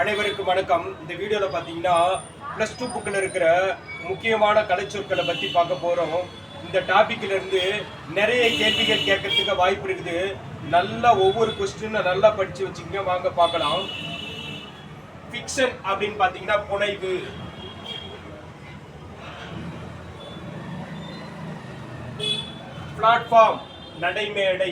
அனைவருக்கும் வணக்கம். இந்த வீடியோவில் பார்த்தீங்கன்னா ப்ளஸ் டூ புக்கில் இருக்கிற முக்கியமான கலைச்சொற்களை பற்றி பார்க்க போகிறோம் இந்த டாப்பிக்கிலேருந்து இருந்து நிறைய கேள்விகள் கேட்கறதுக்கு வாய்ப்பு இருக்குது. நல்லா ஒவ்வொரு கொஸ்டினை நல்லா படித்து வச்சுக்கங்க. வாங்க பார்க்கலாம். ஃபிக்ஷன் அப்படின்னு பார்த்தீங்கன்னா புனைவு. பிளாட்ஃபார்ம் நடைமேடை.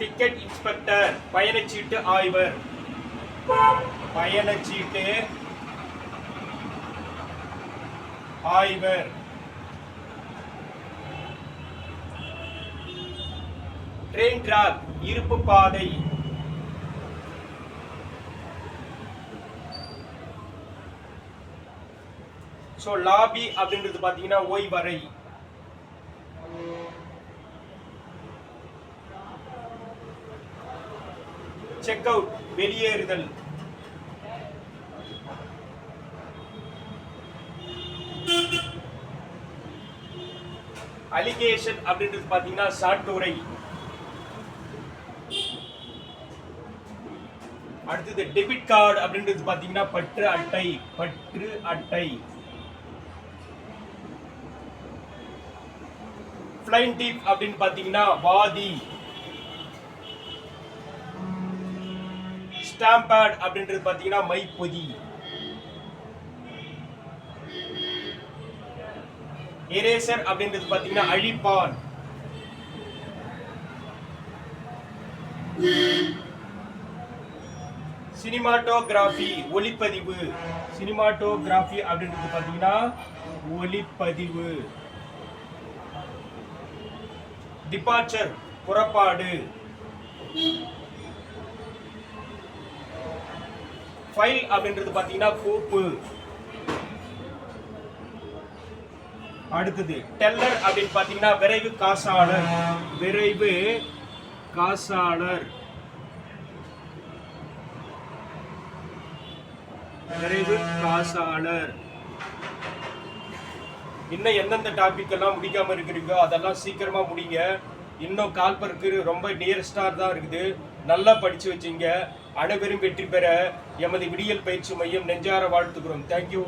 டிக்கெட் இன்ஸ்பெக்டர் பயணச்சீட்டு ஆய்வர். பயணச்சீட்டு ஆய்வர். ட்ரெயின் ட்ராக் இருப்பு பாதை. ஸோ லாபி அப்படின்றது பார்த்தீங்கன்னா ஓய்வறை. செக் அவுட் வெளியேறுதல். அலிகேஷன் அப்படின்றது பாத்தீங்கன்னா சாட்டுரை அடுத்தது டெபிட் கார்டு அப்படின்றது பாத்தீங்கன்னா பற்று அட்டை பற்று அட்டை. பிளைன்டிவ் அப்படின்னு பாத்தீங்கன்னா வாதி. ஸ்டாம்ப் பேட் அப்படின்றது பார்த்தீங்கன்னா மைப்பொதி எரேசர் அப்படின்றது பார்த்தீங்கன்னா அழிப்பான். சினிமாட்டோகிராஃபி ஒளிப்பதிவு. சினிமாட்டோகிராஃபி அப்படின்றது பார்த்தீங்கன்னா ஒளிப்பதிவு. டிபார்ச்சர் புறப்பாடு. ஃபைல் அப்படின்றது பார்த்தீங்கன்னா கோப்பு. அடுத்தது டெல்லர் அப்படின்னு பார்த்தீங்கன்னா விரைவு காசாளர். விரைவு காசாளர். விரைவு காசாளர். இன்னும் எந்தெந்த டாபிக் எல்லாம் முடிக்காம இருக்கிறீங்களோ அதெல்லாம் சீக்கிரமா முடிங்க. இன்னும் கால்பருக்கு ரொம்ப நியரஸ்டா தான் இருக்குது. நல்லா படித்து வச்சீங்க. அனைவரும் வெற்றி பெற எமது விடியல் பயிற்சி மையம் நெஞ்சார வாழ்த்துக்கிறோம் தேங்க்யூ